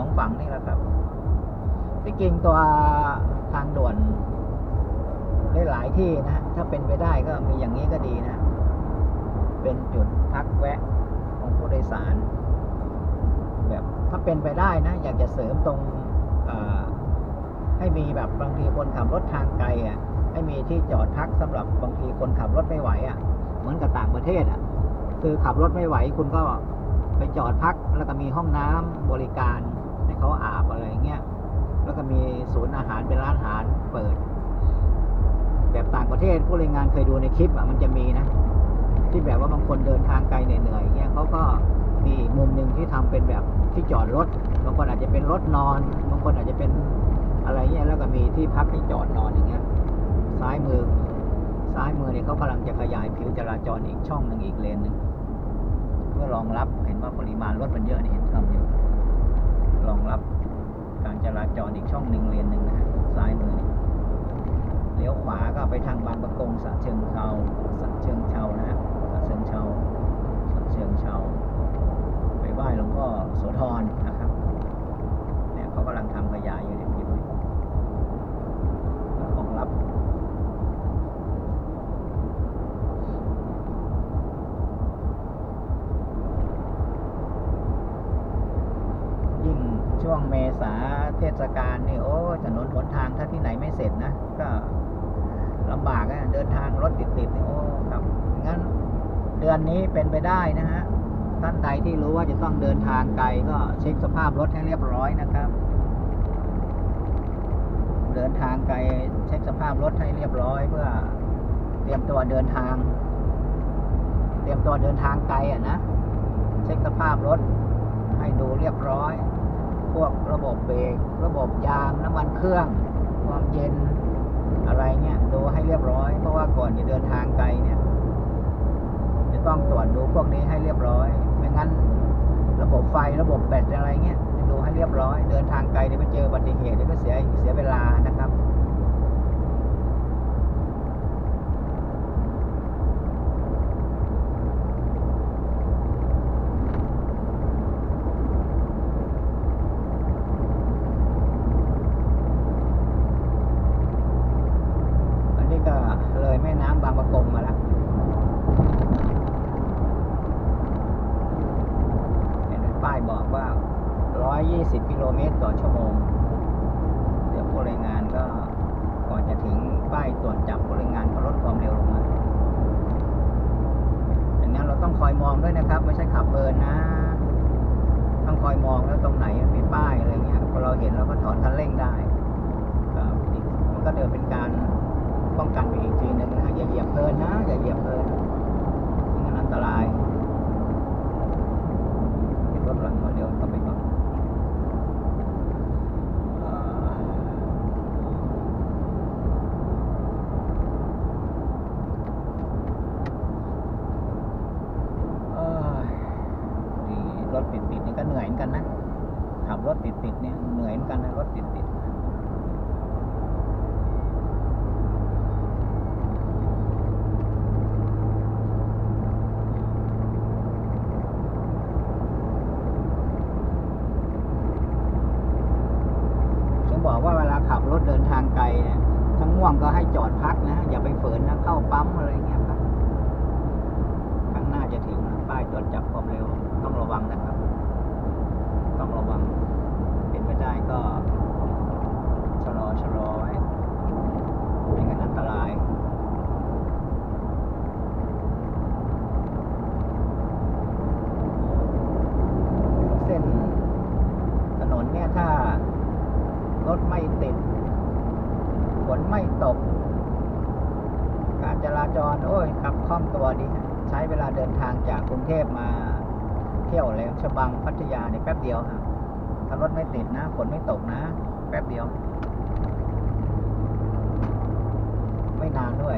องฝั่งนี่แหละครับที่จริงตัวทางด่วนได้หลายที่นะ ถ้าเป็นไปได้ก็มีอย่างนี้ก็ดีนะ เป็นจุดพักแวะของผู้โดยสาร แบบถ้าเป็นไปได้นะ อยากจะเสริมตรงให้มีแบบบางทีคนขับรถทางไกลอะ ให้มีที่จอดพักสำหรับบางทีคนขับรถไม่ไหวอะ เหมือนกับต่างประเทศอะ คือขับรถไม่ไหวคุณก็ไปจอดพักแล้วก็มีห้องน้ำบริการ เขาอาบอะไรเงี้ย แล้วก็มีศูนย์อาหารเป็นร้านอาหารเปิด แบบต่างประเทศผู้รายงานเคยดูในคลิปอะมันจะมีนะ ที่แบบว่าบางคนเดินทางไกลเหนื่อยๆเงี้ยเขาก็มีอีกมุมหนึ่งที่ทำเป็นแบบที่จอดรถ บางคนอาจจะเป็นรถนอน บางคนอาจจะเป็นอะไรเงี้ย แล้วก็มีที่พักที่จอดนอนอย่างเงี้ย ซ้ายมือ ซ้ายมือเนี่ยเขากำลังจะขยายผิวจราจรอีกช่องหนึ่งอีกเลนหนึ่งเพื่อรองรับ เห็นว่าปริมาณรถมันเยอะนี่เห็นทำอยู่ รองรับการจราจรอีกช่องหนึ่งเลนหนึ่งนะฮะซ้ายมือนี่เลี้ยวขวาก็ไปทางบางประกงสะเชิงเทาสะเชิงเทานะฮะสะเชิงเทาสะเชิงเทาไปไหว้หลวงพ่อโสธรนะครับเนี่ยเขากำลังทำขยายอยู่เนี่ยพิมพ์รองรับ ยิ่งช่วงเมษาเทศกาลนี่โอ้ถนนหนทางถ้า นนะ ก็ลำบากอะเดินทางรถติดๆนี่โอ้ครับงั้นเดือนนี้เป็นไปได้นะฮะท่านใดที่รู้ว่าจะต้องเดินทางไกลก็เช็คสภาพรถให้เรียบร้อยนะครับ เดินทางไกลเช็คสภาพรถให้เรียบร้อยเพื่อ เตรียมตัวเดินทาง เตรียมตัวเดินทางไกลอะนะเช็คสภาพรถให้ดูเรียบร้อย พวกระบบเบรกระบบยางน้ำมันเครื่อง ความเย็นอะไรเงี้ยดูให้เรียบร้อย เพราะว่าก่อนจะเดินทางไกลเนี่ย จะต้องตรวจดูพวกนี้ให้เรียบร้อย ไม่งั้น ระบบไฟระบบแบตอะไรเงี้ยดูให้เรียบร้อย เดินทางไกลเดี๋ยวไปเจออุบัติเหตุเดี๋ยวก็เสียเสียเวลานะครับ อันนี้ก็เลยแม่น้ำบางประกงมาแล้ว เห็นป้ายบอกว่า 120 กิโลเมตรต่อชั่วโมง เดี๋ยวผู้รายงานก็ก่อนจะถึงป้าย ตรวจจับพลังงานก็ลดความเร็วลงมาดังนั้นเราต้องคอยมองด้วยนะครับ ไม่ใช่ขับเพลินนะ ต้องคอยมองแล้วตรงไหนมันมีป้ายอะไรเงี้ยพอเราเห็นเราก็ถอนคันเร่งได้ครับมันก็เดินเป็นการป้องกันไปอีกทีหนึ่งนะอย่าเหยียบเพลินนะอย่าเหยียบเพลินไม่งั้นอันตราย เห็นรถหลังมาเดี๋ยวต้องไปก่อนเอ่อเอ้ยนี่ร ถติดติดนี่ก็เหนื่อยเหมือนกันนะขับรถติดติดเนี่ยเหนื่อยเหมือนกันนะรถติดติดๆถึงบอกว่าเวลาขับรถเดินทางไกลเนี่ยถ้าง่วงก็ให้จอดพักนะ อย่าไปเฝืนนะ เข้าปั๊มอะไรเงี้ยครับ ข้างหน้าจะถึงนป้ายตรวจจับความเร็วต้องระวังนะครับ ต้องระวัง เป็นไปได้ก็ชะลอชะลอไว้ไม่งั้นอันตราย เส้นถนนเนี่ยถ้ารถไม่ติด ฝนไม่ตก การจราจร โอ้ ยขับคล่องตัวดีฮะใช้เวลาเดินทางจากกรุงเทพมาเที่ยวแหลมฉบังพัทยาเนี่ยแป๊บเดียวฮะถ้ารถไม่ติดนะฝนไม่ตกนะ แป๊บเดียว ไม่นานด้วย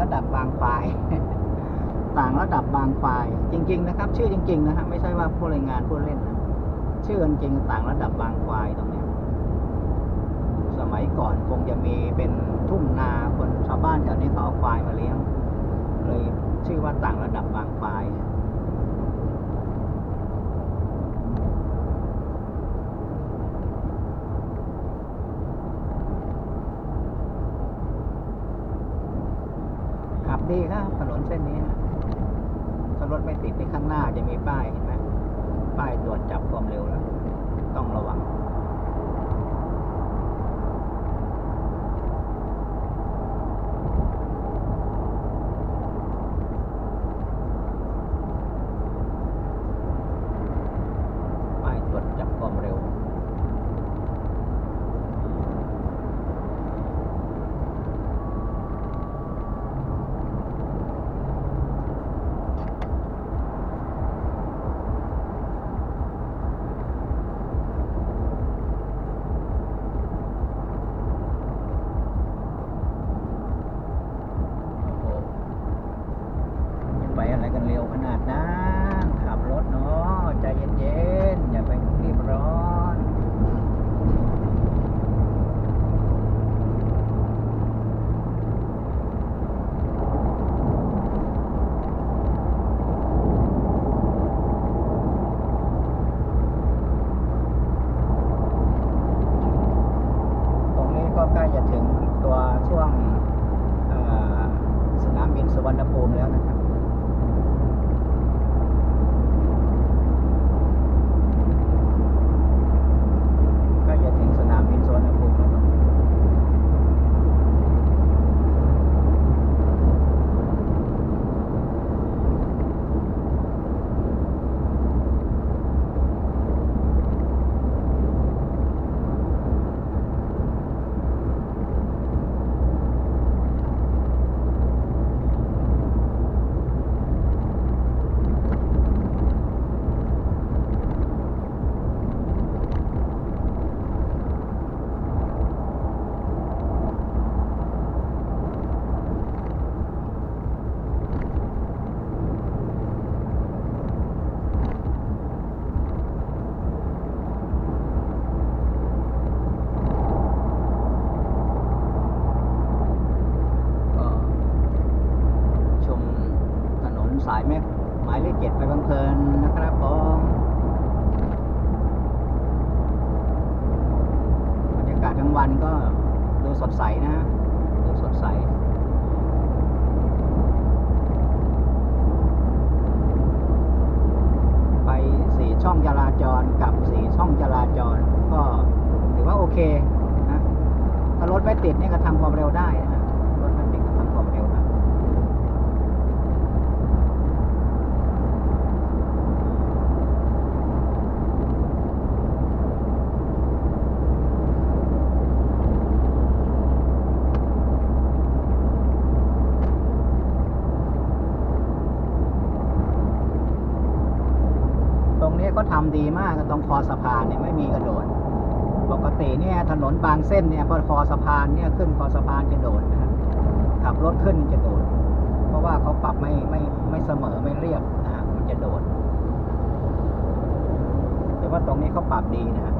ระดับบางฝ่าย ต่างระดับบางฝ่าย จริง ๆ นะครับ ชื่อจริง ๆ นะฮะไม่ใช่ว่าผู้รายงานผู้เล่นนะชื่อจริงต่างระดับบางฝ่ายตรงนี้สมัยก่อนคงจะมีเป็นทุ่งนาคนชาวบ้านแถวนี้เขาเอาควายมาเลี้ยงเลยชื่อว่าต่างระดับบางควาย ขับดีครับถนน เส้นนี้นะถ้ารถไม่ติดที่ข้างหน้าจะมีป้ายเห็นไหมป้ายตรวจจับความเร็วแล้ว บางเพลินนะครับผมบรรยากาศกลางวันก็ดูสดใสนะฮะดูสดใสไปสี่ช่องจราจรกับสี่ช่องจราจรก็ถือว่าโอเคนะถ้ารถไม่ติดนี่ก็ทำความเร็วได้นะฮะรถไม่ติดก็ทำความเร็วได้ ตรงนี้ก็ทำ ดีมากตรงคอสะพานเนี่ยไม่มีกระโดด ปกติเนี่ยถนนบางเส้นเนี่ยพอคอสะพานเนี่ยขึ้นคอสะพานจะโดดนะฮะขับรถขึ้นจะโดด เพราะว่าเขาปรับไม่ไม่ไม่เสมอไม่เรียบนะฮะมันจะโดด แต่ว่าตรงนี้เขาปรับดีนะฮะ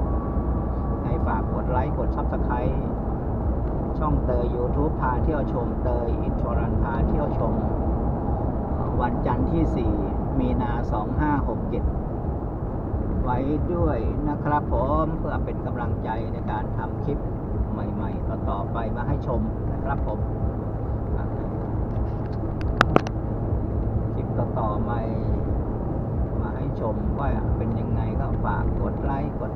ให้ฝากกดไลค์กดซับสไครต์ช่องเตย YouTube พาเที่ยวชมเตยอินชอรันพาเที่ยวชม วันจันทร์ที่ 4 มีนา 2567 ไว้ด้วยนะครับผมเพื่อเป็นกำลังใจในการทำคลิปใหม่ๆ ต่อๆไปมาให้ชมนะครับผมคลิปต่อๆมามาให้ชมว่าเป็นยังไงก็ฝากกดไลค์กด